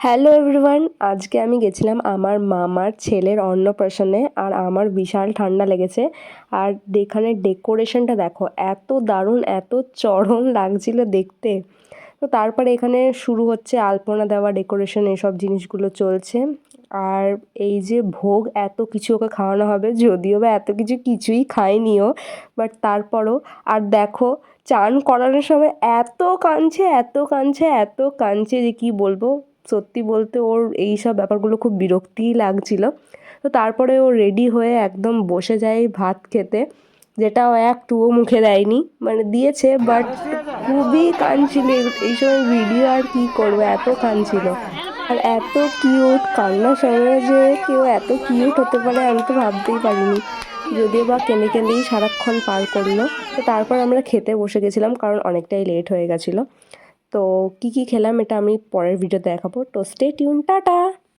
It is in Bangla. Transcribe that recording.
হ্যালো এভরিওয়ান আজকে আমি গেছিলাম আমার মামার ছেলের অন্নপ্রাশনে আর আমার বিশাল ঠান্ডা লেগেছে। আর এখানে ডেকোরেশনটা দেখো, এত দারুণ, এত চরম লাগছিল দেখতে। তো তারপরে এখানে শুরু হচ্ছে আলপনা দেওয়া, ডেকোরেশন, এসব জিনিসগুলো চলছে। আর এই যে ভোগ, এত কিছু ওকে খাওয়ানো হবে, যদিও বা এত কিছু কিছুই খায়নিও বাট তারপরও, আর দেখো, চান করানোর সময় এত কাঁদছে এত কাঁদছে এত কাঁদছে যে কী বলব? সত্যি বলতে ওর এই সব ব্যাপারগুলো খুব বিরক্তিই লাগছিল। তো তারপরে ও রেডি হয়ে একদম বসে যায় ভাত খেতে, যেটা ও একটুও মুখে দেয়নি। মানে দিয়েছে বাট খুবই কাঁদছিল। এই সময় ভিডিও আর কী করব? এত কানছিল আর এত কিউট কান্নার সময় যে কেউ এত কিউট হতে পারে আমি তো ভাবতেই পারিনি। যদিও বা কেঁদে কেঁদেই সারাক্ষণ পার করল। তো তারপর আমরা খেতে বসে গেছিলাম, কারণ অনেকটাই লেট হয়ে গেছিল। তো কী কী খেলাম এটা আমি পরের ভিডিও দেখাবো। তো স্টে টিউন টাটা!